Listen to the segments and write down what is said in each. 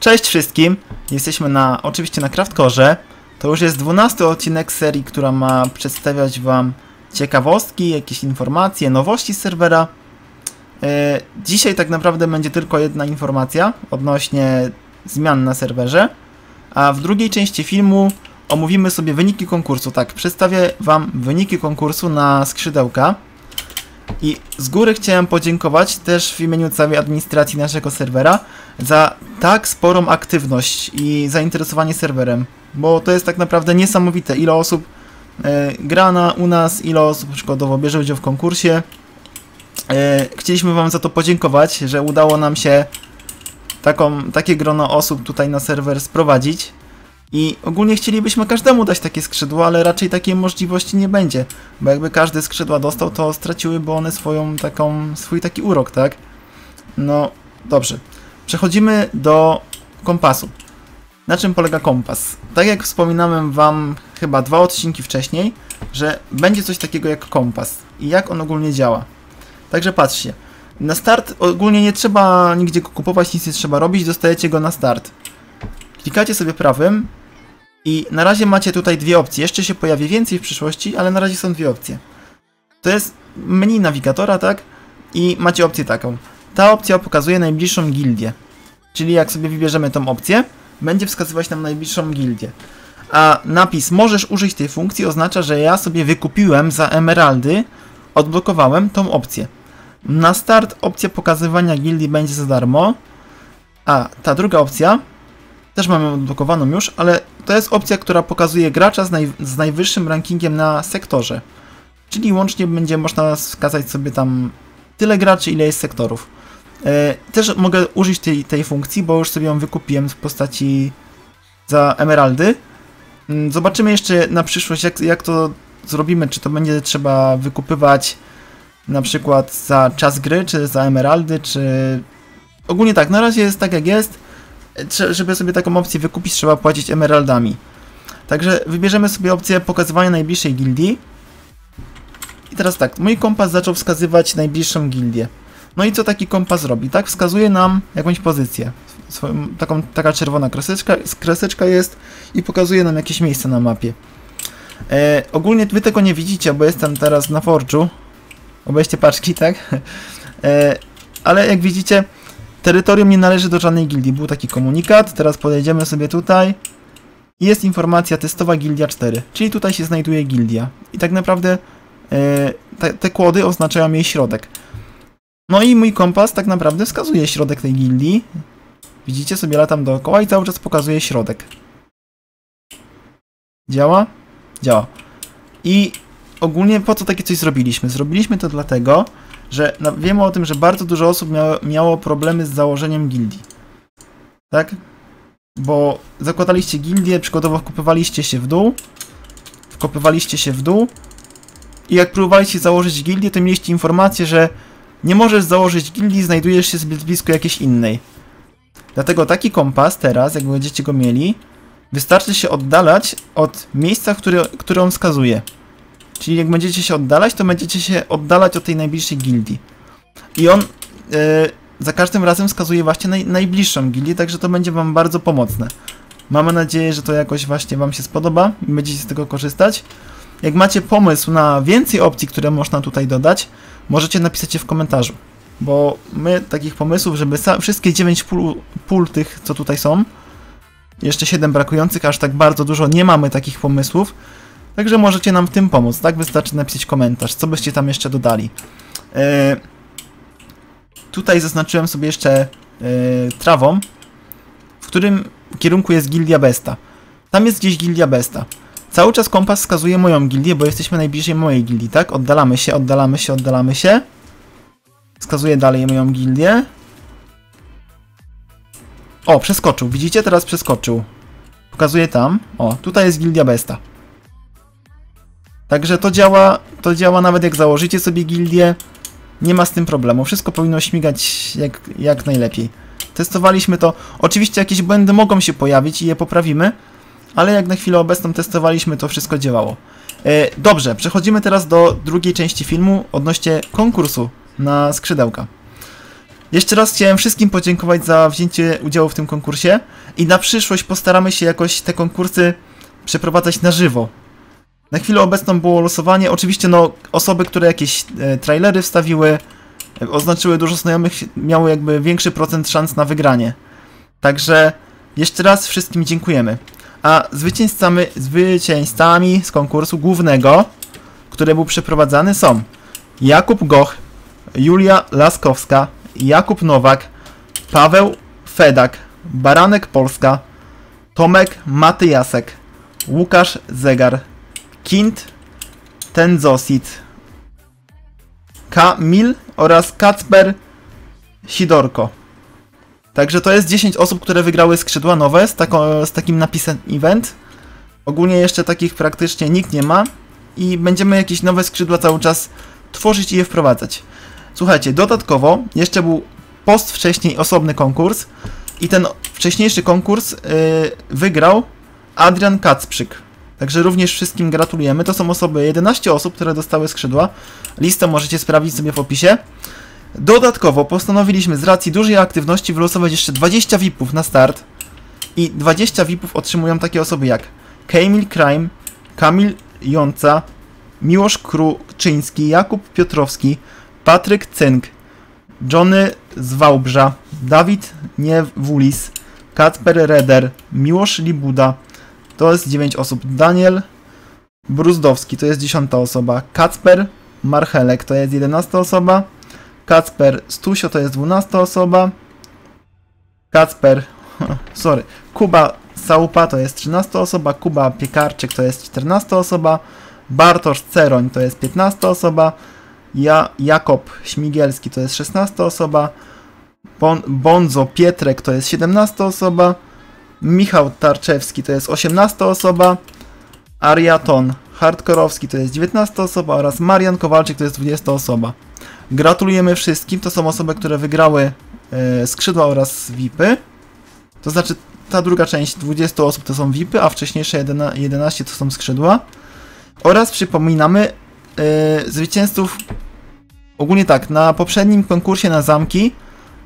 Cześć wszystkim! Jesteśmy na, oczywiście na Craftkorze. To już jest 12 odcinek serii, która ma przedstawiać Wam ciekawostki, jakieś informacje, nowości z serwera. E, dzisiaj tak naprawdę będzie tylko jedna informacja odnośnie zmian na serwerze, a w drugiej części filmu omówimy sobie wyniki konkursu. Tak, przedstawię Wam wyniki konkursu na skrzydełka. I z góry chciałem podziękować też w imieniu całej administracji naszego serwera za tak sporą aktywność i zainteresowanie serwerem, bo to jest tak naprawdę niesamowite, ile osób e, gra u nas, ile osób przykładowo bierze udział w konkursie. E, chcieliśmy Wam za to podziękować, że udało nam się taką, takie grono osób tutaj na serwer sprowadzić. I ogólnie chcielibyśmy każdemu dać takie skrzydło, ale raczej takiej możliwości nie będzie. Bo jakby każdy skrzydła dostał, to straciłyby one swoją taką, swój taki urok, tak? No, dobrze. Przechodzimy do kompasu. Na czym polega kompas? Tak jak wspominałem wam chyba dwa odcinki wcześniej, że będzie coś takiego jak kompas i jak on ogólnie działa. Także patrzcie. Na start ogólnie nie trzeba nigdzie go kupować, nic nie trzeba robić, dostajecie go na start. Klikacie sobie prawym i na razie macie tutaj dwie opcje. Jeszcze się pojawi więcej w przyszłości, ale na razie są dwie opcje. To jest menu nawigatora, tak? I macie opcję taką. Ta opcja pokazuje najbliższą gildię. Czyli jak sobie wybierzemy tą opcję, będzie wskazywać nam najbliższą gildię. A napis możesz użyć tej funkcji oznacza, że ja sobie wykupiłem za emeraldy, odblokowałem tą opcję. Na start opcja pokazywania gildii będzie za darmo, a ta druga opcja też mamy odblokowaną już, ale to jest opcja, która pokazuje gracza z, naj, z najwyższym rankingiem na sektorze. Czyli łącznie będzie można wskazać sobie tam tyle graczy, ile jest sektorów. E, też mogę użyć tej, tej funkcji, bo już sobie ją wykupiłem w postaci za emeraldy. Mm, zobaczymy jeszcze na przyszłość, jak, jak to zrobimy, czy to będzie trzeba wykupywać na przykład za czas gry, czy za emeraldy, czy... Ogólnie tak, na razie jest tak jak jest żeby sobie taką opcję wykupić, trzeba płacić emeraldami. Także wybierzemy sobie opcję pokazywania najbliższej gildii. I teraz tak, mój kompas zaczął wskazywać najbliższą gildię. No i co taki kompas robi? Tak, wskazuje nam jakąś pozycję. Swoją, taką, taka czerwona kreseczka, kreseczka jest i pokazuje nam jakieś miejsce na mapie. E, ogólnie wy tego nie widzicie, bo jestem teraz na Forge'u. Obejście paczki, tak? E, ale jak widzicie, Terytorium nie należy do żadnej gildii. Był taki komunikat. Teraz podejdziemy sobie tutaj. Jest informacja testowa gildia 4, czyli tutaj się znajduje gildia. I tak naprawdę e, te, te kłody oznaczają jej środek. No i mój kompas tak naprawdę wskazuje środek tej gildii. Widzicie, sobie latam dookoła i cały czas pokazuje środek. Działa? Działa. I ogólnie po co takie coś zrobiliśmy? Zrobiliśmy to dlatego, że wiemy o tym, że bardzo dużo osób miało, miało problemy z założeniem gildii. Tak? Bo zakładaliście gildię, przykładowo wkopywaliście się w dół, wkopywaliście się w dół i jak próbowaliście założyć gildię, to mieliście informację, że nie możesz założyć gildii, znajdujesz się zbyt blisko jakiejś innej. Dlatego taki kompas teraz, jak będziecie go mieli, wystarczy się oddalać od miejsca, które, które on wskazuje. Czyli jak będziecie się oddalać, to będziecie się oddalać od tej najbliższej gildii. I on yy, za każdym razem wskazuje właśnie naj, najbliższą gildię, także to będzie wam bardzo pomocne. Mamy nadzieję, że to jakoś właśnie wam się spodoba i będziecie z tego korzystać. Jak macie pomysł na więcej opcji, które można tutaj dodać, możecie napisać je w komentarzu. Bo my takich pomysłów, żeby wszystkie 9 pól, pól tych, co tutaj są, jeszcze 7 brakujących, aż tak bardzo dużo nie mamy takich pomysłów, Także możecie nam w tym pomóc, tak? Wystarczy napisać komentarz, co byście tam jeszcze dodali. E, tutaj zaznaczyłem sobie jeszcze e, trawą, w którym kierunku jest Gildia Besta. Tam jest gdzieś Gildia Besta. Cały czas kompas wskazuje moją gildię, bo jesteśmy najbliżej mojej gildii, tak? Oddalamy się, oddalamy się, oddalamy się. Wskazuje dalej moją gildię. O, przeskoczył. Widzicie? Teraz przeskoczył. Pokazuje tam. O, tutaj jest Gildia Besta. Także to działa, to działa nawet jak założycie sobie gildię. Nie ma z tym problemu. Wszystko powinno śmigać jak, jak najlepiej. Testowaliśmy to. Oczywiście jakieś błędy mogą się pojawić i je poprawimy, ale jak na chwilę obecną testowaliśmy, to wszystko działało. E, dobrze, przechodzimy teraz do drugiej części filmu odnośnie konkursu na skrzydełka. Jeszcze raz chciałem wszystkim podziękować za wzięcie udziału w tym konkursie i na przyszłość postaramy się jakoś te konkursy przeprowadzać na żywo. Na chwilę obecną było losowanie. Oczywiście no, osoby, które jakieś e, trailery wstawiły, e, oznaczyły dużo znajomych, miały jakby większy procent szans na wygranie. Także jeszcze raz wszystkim dziękujemy. A zwycięzcami, zwycięzcami z konkursu głównego, który był przeprowadzany są Jakub Goch, Julia Laskowska, Jakub Nowak, Paweł Fedak, Baranek Polska, Tomek Matyjasek, Łukasz Zegar, Kint Tenzosit, Kamil oraz Kacper Sidorko. Także to jest 10 osób, które wygrały skrzydła nowe z, tako, z takim napisem event. Ogólnie jeszcze takich praktycznie nikt nie ma i będziemy jakieś nowe skrzydła cały czas tworzyć i je wprowadzać. Słuchajcie, dodatkowo jeszcze był post wcześniej osobny konkurs i ten wcześniejszy konkurs yy, wygrał Adrian Kacprzyk. Także również wszystkim gratulujemy. To są osoby, 11 osób, które dostały skrzydła. Listę możecie sprawdzić sobie w opisie. Dodatkowo postanowiliśmy z racji dużej aktywności wylosować jeszcze 20 VIPów na start. I 20 VIPów otrzymują takie osoby jak Kamil Crime, Kamil Jąca, Miłosz Kruczyński, Jakub Piotrowski, Patryk Cynk, Johnny z Wałbrza, Dawid Niewulis, Kacper Reder, Miłosz Libuda, to jest 9 osób, Daniel Bruzdowski, to jest 10 osoba, Kacper Marchelek, to jest 11 osoba, Kacper Stusio, to jest 12 osoba, Kacper, sorry, Kuba Saupa, to jest 13 osoba, Kuba Piekarczyk, to jest 14 osoba, Bartosz Ceroń, to jest 15 osoba, ja, Jakob Śmigielski to jest 16 osoba, bon, Bonzo Pietrek to jest 17 osoba, Michał Tarczewski to jest 18 osoba, Ariaton Hardkorowski to jest 19 osoba oraz Marian Kowalczyk to jest 20 osoba. Gratulujemy wszystkim, to są osoby, które wygrały e, skrzydła oraz VIPy. To znaczy ta druga część 20 osób to są VIPy, a wcześniejsze 11 to są skrzydła. Oraz przypominamy yy, zwycięzców ogólnie tak, na poprzednim konkursie na zamki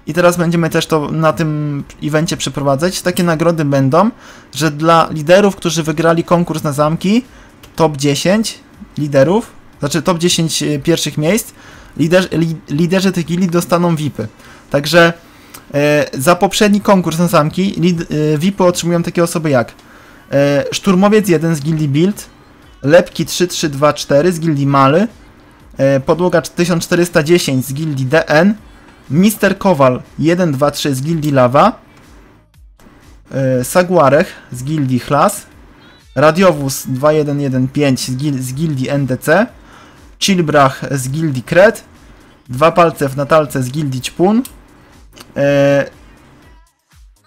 i teraz będziemy też to na tym evencie przeprowadzać. Takie nagrody będą, że dla liderów, którzy wygrali konkurs na zamki, top 10 liderów, znaczy top 10 y, pierwszych miejsc, li, liderzy tych gili dostaną VIPy. Także e, za poprzedni konkurs na zamki e, VIPy otrzymują takie osoby jak e, Szturmowiec 1 z gildii Build, Lepki 3324 z gildii Maly, e, Podłoga 1410 z gildii DN, Mister Kowal 123 z gildii Lawa, e, Saguarech z gildii Chlas, Radiowóz 2115 z, gil z gildii NDC, Chilbrach z gildii Kret, Dwa palce w natalce z gildii Ćpun, e,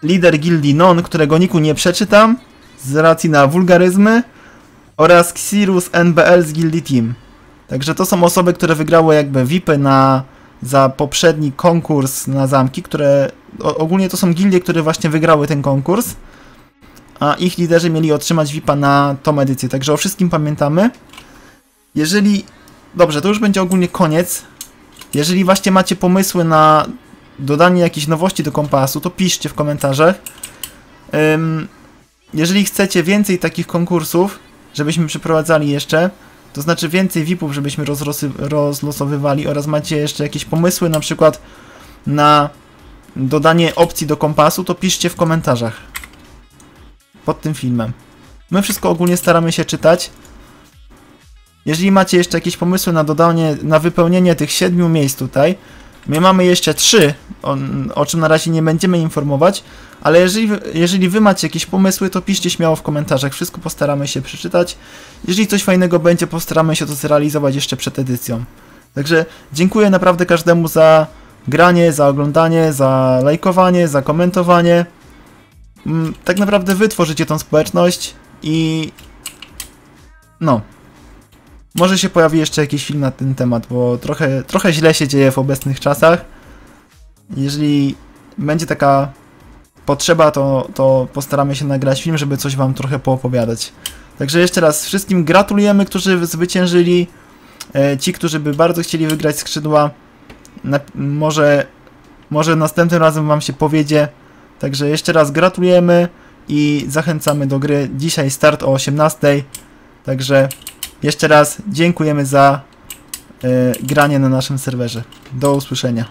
lider gildii Non, którego niku nie przeczytam z racji na wulgaryzmy, oraz Xirus NBL z Guildy Team. Także to są osoby, które wygrały jakby VIPy na, za poprzedni konkurs na zamki, które ogólnie to są gildie, które właśnie wygrały ten konkurs, a ich liderzy mieli otrzymać VIPa na tą edycję, także o wszystkim pamiętamy. Jeżeli... Dobrze, to już będzie ogólnie koniec. Jeżeli właśnie macie pomysły na dodanie jakiejś nowości do kompasu, to piszcie w komentarzach. jeżeli chcecie więcej takich konkursów, żebyśmy przeprowadzali jeszcze, to znaczy więcej VIP-ów, żebyśmy rozlosowywali oraz macie jeszcze jakieś pomysły na przykład na dodanie opcji do kompasu, to piszcie w komentarzach pod tym filmem. My wszystko ogólnie staramy się czytać. Jeżeli macie jeszcze jakieś pomysły na dodanie, na wypełnienie tych siedmiu miejsc tutaj, my mamy jeszcze trzy, o, o czym na razie nie będziemy informować, ale jeżeli, jeżeli wy macie jakieś pomysły, to piszcie śmiało w komentarzach. Wszystko postaramy się przeczytać. Jeżeli coś fajnego będzie, postaramy się to zrealizować jeszcze przed edycją. Także dziękuję naprawdę każdemu za granie, za oglądanie, za lajkowanie, za komentowanie. Mm, tak naprawdę wy tworzycie tą społeczność i no. Może się pojawi jeszcze jakiś film na ten temat, bo trochę, trochę źle się dzieje w obecnych czasach. Jeżeli będzie taka potrzeba, to, to postaramy się nagrać film, żeby coś wam trochę poopowiadać. Także jeszcze raz wszystkim gratulujemy, którzy zwyciężyli. E, ci, którzy by bardzo chcieli wygrać skrzydła, może Może następnym razem Wam się powiedzie. Także jeszcze raz gratulujemy i zachęcamy do gry. Dzisiaj start o 18. Także jeszcze raz dziękujemy za e, granie na naszym serwerze. Do usłyszenia.